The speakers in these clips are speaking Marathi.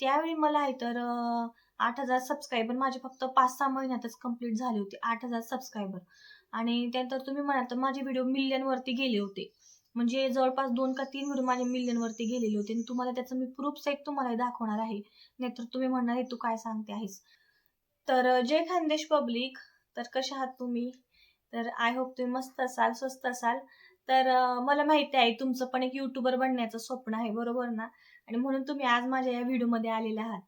त्यावेळी मला आहे तर आठ हजार सबस्क्रायबर माझे फक्त पाच सहा महिन्यातच कंप्लीट झाले होते आठ हजार सबस्क्रायबर आणि त्यानंतर तुम्ही म्हणाल तर माझे व्हिडिओ मिलियनवरती गेले होते. म्हणजे जवळपास दोन का तीन व्हिडिओ माझे मिलियनवरती गेलेले होते आणि तुम्हाला त्याचं मी प्रूफ सहित तुम्हाला दाखवणार आहे. नाहीतर तुम्ही म्हणणार हे तू काय सांगते आहेस? तर जय खानदेश पब्लिक तर कशा आहात तुम्ही? तर आय होप तुम्ही मस्त असाल स्वस्त असाल. तर मला माहिती आहे तुमचं पण एक युट्यूबर बनण्याचं स्वप्न आहे बरोबर ना? आणि म्हणून तुम्ही आज माझ्या या व्हिडिओमध्ये आलेले आहात.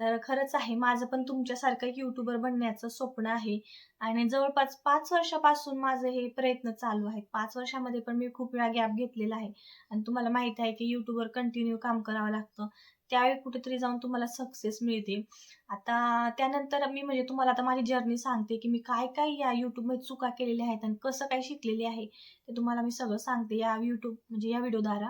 तर खरंच आहे माझं पण तुमच्यासारखं एक युट्यूबर बनण्याचं स्वप्न आहे. आणि जवळपास पाच वर्षापासून माझं हे प्रयत्न चालू आहेत. पाच वर्षामध्ये पण मी खूप वेळा गॅप घेतलेला आहे. आणि तुम्हाला माहिती आहे की युट्यूबवर कंटिन्यू काम करावं लागतं. त्यावेळी कुठेतरी जाऊन तुम्हाला सक्सेस मिळते. आता त्यानंतर मी म्हणजे तुम्हाला आता माझी जर्नी सांगते की मी काय काय या यूट्यूबमध्ये चुका केलेल्या आहेत आणि कसं काय शिकलेली आहे ते तुम्हाला मी सगळं सांगते या यूट्यूब म्हणजे या व्हिडिओद्वारा.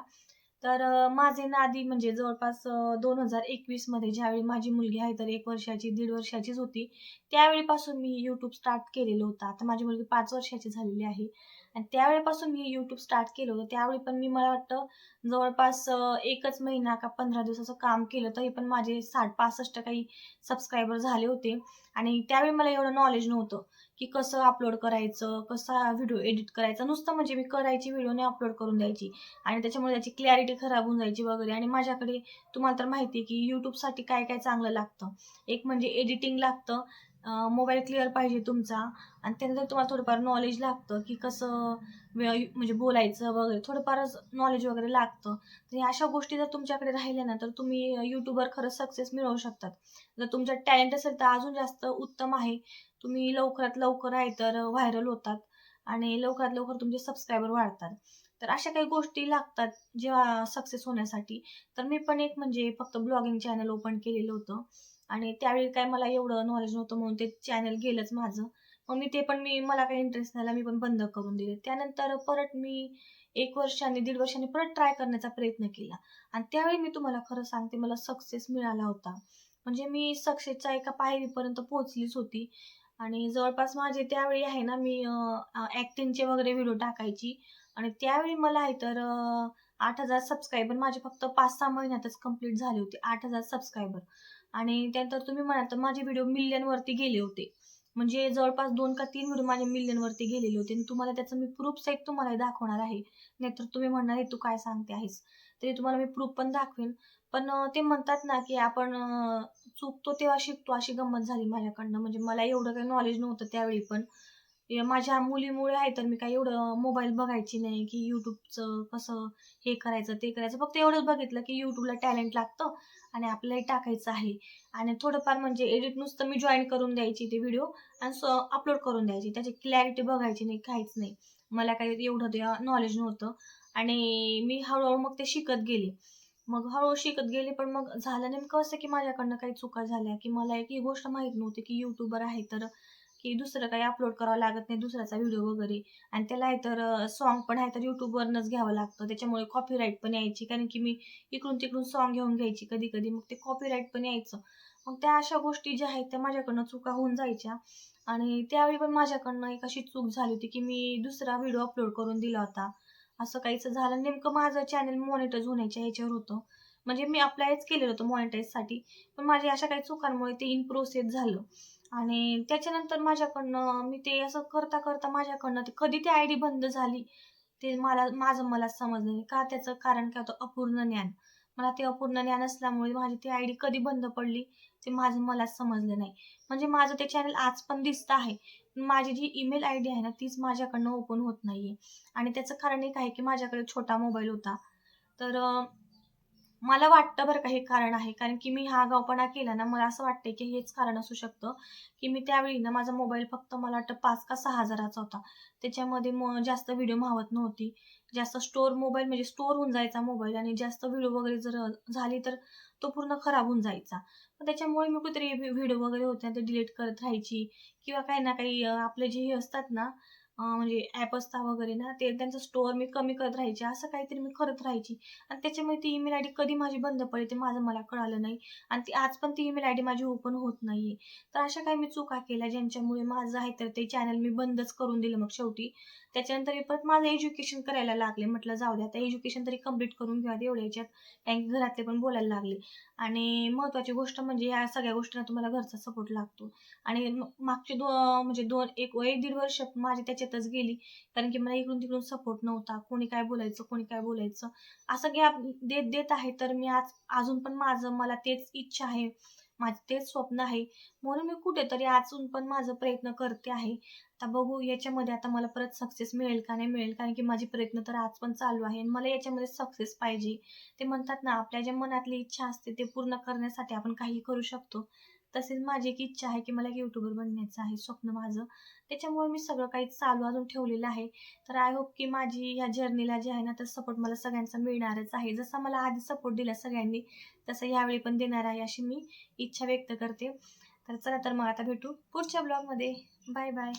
तर माझे नादी म्हणजे जवळपास दोन हजार एकवीसमध्ये ज्यावेळी माझी मुलगी आहे तर एक वर्षाची दीड वर्षाचीच होती. त्यावेळीपासून मी यूट्यूब स्टार्ट केलेलं होतं. आता माझी मुलगी पाच वर्षाची झालेली आहे. आणि त्यावेळीपासून मी यूट्यूब स्टार्ट केलं होतं. त्यावेळी पण मी मला वाटतं जवळपास एकच महिना का पंधरा दिवसाचं काम केलं तरी पण माझे साठ पासष्ट काही सबस्क्रायबर झाले होते. आणि त्यावेळी मला एवढं नॉलेज नव्हतं. की कसं अपलोड करायचं कसा व्हिडिओ एडिट करायचा नुसतं म्हणजे मी करायची व्हिडिओने अपलोड करून द्यायची. आणि त्याच्यामुळे त्याची क्लॅरिटी खराब होऊन जायची वगैरे. आणि माझ्याकडे तुम्हाला तर माहिती आहे की यूट्यूबसाठी काय काय चांगलं लागतं. एक म्हणजे एडिटिंग लागतं. मोबाईल क्लिअर पाहिजे तुमचा. आणि त्यानंतर तुम्हाला थोडंफार नॉलेज लागतं की कसं म्हणजे बोलायचं वगैरे. थोडंफारच नॉलेज वगैरे लागतं. तर ह्या अशा गोष्टी जर तुमच्याकडे राहिल्या ना तर तुम्ही यूट्यूबवर खरंच सक्सेस मिळवू शकतात. जर तुमच्यात टॅलेंट असेल तर अजून जास्त उत्तम आहे. तुम्ही लवकरात लवकर आहे तर व्हायरल होतात. आणि लवकरात लवकर तुमचे सबस्क्रायबर वाढतात. तर अशा काही गोष्टी लागतात जेव्हा सक्सेस होण्यासाठी. तर मी पण एक म्हणजे फक्त ब्लॉगिंग चॅनल ओपन केलेलं होतं. आणि त्यावेळी काय मला एवढं नॉलेज नव्हतं म्हणून ते चॅनल गेलंच माझं. मग मी ते पण मी मला काही इंटरेस्ट नाही मी पण बंद करून दिले. त्यानंतर परत मी एक वर्षाने दीड वर्षाने परत ट्राय करण्याचा प्रयत्न केला. आणि त्यावेळी मी तुम्हाला खरं सांगते मला सक्सेस मिळाला होता. म्हणजे मी सक्सेसच्या एका पायरीपर्यंत पोहोचलीच होती. आणि जवळपास माझे त्यावेळी आहे ना मी ॲक्टिंगचे वगैरे व्हिडिओ टाकायची. आणि त्यावेळी मला आहे तर आठ हजार सबस्क्रायबर माझे फक्त पाच सहा महिन्यातच कंप्लीट झाले होते आठ हजार सबस्क्रायबर आणि त्यानंतर तुम्ही म्हणाल तर माझे व्हिडिओ मिलियनवरती गेले होते. म्हणजे जवळपास दोन का तीन व्हिडिओ माझे मिलियनवरती गेलेले होते. आणि तुम्हाला त्याचं मी प्रूफ सहित तुम्हाला दाखवणार आहे. नाहीतर तुम्ही म्हणणार आहे तू काय सांगते आहेस? तरी तुम्हाला मी प्रूफ पण दाखवेन. पण ते म्हणतात ना की आपण चुकतो तेव्हा शिकतो अशी गंमत झाली माझ्याकडनं. म्हणजे मला एवढं काही नॉलेज नव्हतं त्यावेळी पण. माझ्या मुलीमुळे आहे तर मी काय एवढं मोबाईल बघायची नाही की यूट्यूबचं कसं हे करायचं ते करायचं. फक्त एवढंच बघितलं की यूट्यूबला टॅलेंट लागतं आणि आपल्याला टाकायचं आहे. आणि थोडंफार म्हणजे एडिट नुसतं मी जॉईन करून द्यायची ते व्हिडिओ आणि अपलोड करून द्यायची. त्याची क्लॅरिटी बघायची नाही काहीच नाही. मला काही एवढं ते नॉलेज नव्हतं. आणि मी हळूहळू मग ते शिकत गेले. मग हळूहळू शिकत गेले पण मग झालं नेमकं असं की माझ्याकडनं काही चुका झाल्या की मला एक ही गोष्ट माहीत नव्हती की युट्यूबर आहे तर की दुसरं काही अपलोड करावं लागत नाही दुसऱ्याचा व्हिडिओ वगैरे. आणि त्याला आहे तर सॉन्ग पण आहे तर यूट्यूबवरनंच घ्यावं लागतं. त्याच्यामुळे कॉपीराईट पण यायची. कारण की मी इकडून तिकडून सॉन्ग घेऊन घ्यायची कधी कधी मग ते कॉपीराईट पण यायचं. मग त्या अशा गोष्टी ज्या आहेत त्या माझ्याकडनं चुका होऊन जायच्या. आणि त्यावेळी पण माझ्याकडनं एक अशी चूक झाली होती की मी दुसरा व्हिडिओ अपलोड करून दिला होता. असं काहीच झालं. नेमकं माझं चॅनल मॉनिटाईज होण्याच्या ह्याच्यावर होतं. म्हणजे मी अप्लायच केलेलं होतं मॉनिटाईजसाठी पण माझ्या अशा काही चुकांमुळे ते इन प्रोसेस झालं. आणि त्याच्यानंतर माझ्याकडनं मी ते असं करता करता माझ्याकडनं ते कधी ती आय डी बंद झाली ते मला माझं मला समजलं नाही. का त्याचं? कारण काय होतं अपूर्ण ज्ञान. मला ते अपूर्ण ज्ञान असल्यामुळे माझी ती आय डी कधी बंद पडली ते माझं मला समजलं नाही. म्हणजे माझं ते चॅनल आज पण दिसतं आहे. माझी जी ईमेल आय डी आहे ना तीच माझ्याकडनं ओपन होत नाहीये. आणि त्याचं कारण एक आहे की माझ्याकडे छोटा मोबाईल होता. तर मला वाटतं बरं का हे कारण आहे. कारण की मी हा गावपणा केला ना मला असं वाटतंय की हेच कारण असू शकतं. की मी त्यावेळी ना माझा मोबाईल फक्त मला वाटतं पाच का सहा हजाराचा होता. त्याच्यामध्ये मग जास्त व्हिडिओ मावत नव्हती. जास्त स्टोअर मोबाईल म्हणजे स्टोर होऊन जायचा मोबाईल आणि जास्त व्हिडिओ वगैरे जर झाली तर तो पूर्ण खराब होऊन जायचा. त्याच्यामुळे मी कुठेतरी व्हिडिओ वगैरे होते ते डिलीट करत राहायची. किंवा काही ना काही आपले जे हे असतात ना म्हणजे ॲप असता वगैरे ना ते त्यांचं स्टोअर मी कमी करत राहायचे असं काहीतरी मी करत राहायची. आणि त्याच्यामुळे ती ईमेल आय डी कधी माझी बंद पडली ते माझं मला कळालं नाही. आणि ती आज पण ती ईमेल आय डी माझी ओपन होत नाहीये. तर अशा काही मी चुका केल्या ज्यांच्यामुळे माझं आहे तर ते चॅनल मी बंदच करून दिलं मग शेवटी. त्याच्यानंतर मी परत माझं एज्युकेशन करायला लागले. म्हटलं जाऊ द्या आता एज्युकेशन तरी कंप्लीट करून घ्या एवढ्या याच्यात कारण घरातले पण बोलायला लागले. आणि महत्त्वाची गोष्ट म्हणजे या सगळ्या गोष्टींना तुम्हाला घरचा सपोर्ट लागतो. आणि मागचे दो म्हणजे दोन एक एक दीड वर्ष माझे त्याच्या त्याच्यातच गेली. कारण की मला इकडून तिकडून सपोर्ट नव्हता. कोणी काय बोलायचं कोणी काय बोलायचं. असं गॅप देत देत आहे. तर मी आज अजून पण माझं मला तेच इच्छा आहे. माझं तेच स्वप्न आहे. म्हणून मी कुठेतरी अजून पण माझं प्रयत्न करते आहे. आता बघू याच्यामध्ये आता मला परत सक्सेस मिळेल का नाही मिळेल. कारण की माझे प्रयत्न तर आज पण चालू आहे. आणि मला याच्यामध्ये सक्सेस पाहिजे. ते म्हणतात ना आपल्या ज्या मनातली इच्छा असते ते पूर्ण करण्यासाठी आपण काही करू शकतो. तसेच माझी एक इच्छा आहे की मला एक युट्यूबर बनण्याचं आहे स्वप्न माझं. त्याच्यामुळे मी सगळं काही चालू अजून ठेवलेलं आहे. तर आय होप की माझी ह्या जर्नीला जे आहे ना तर सपोर्ट मला सगळ्यांचा मिळणारच आहे. जसा मला आधी सपोर्ट दिला सगळ्यांनी तसं यावेळी पण देणार आहे अशी मी इच्छा व्यक्त करते. तर चला तर मग आता भेटू पुढच्या ब्लॉगमध्ये बाय बाय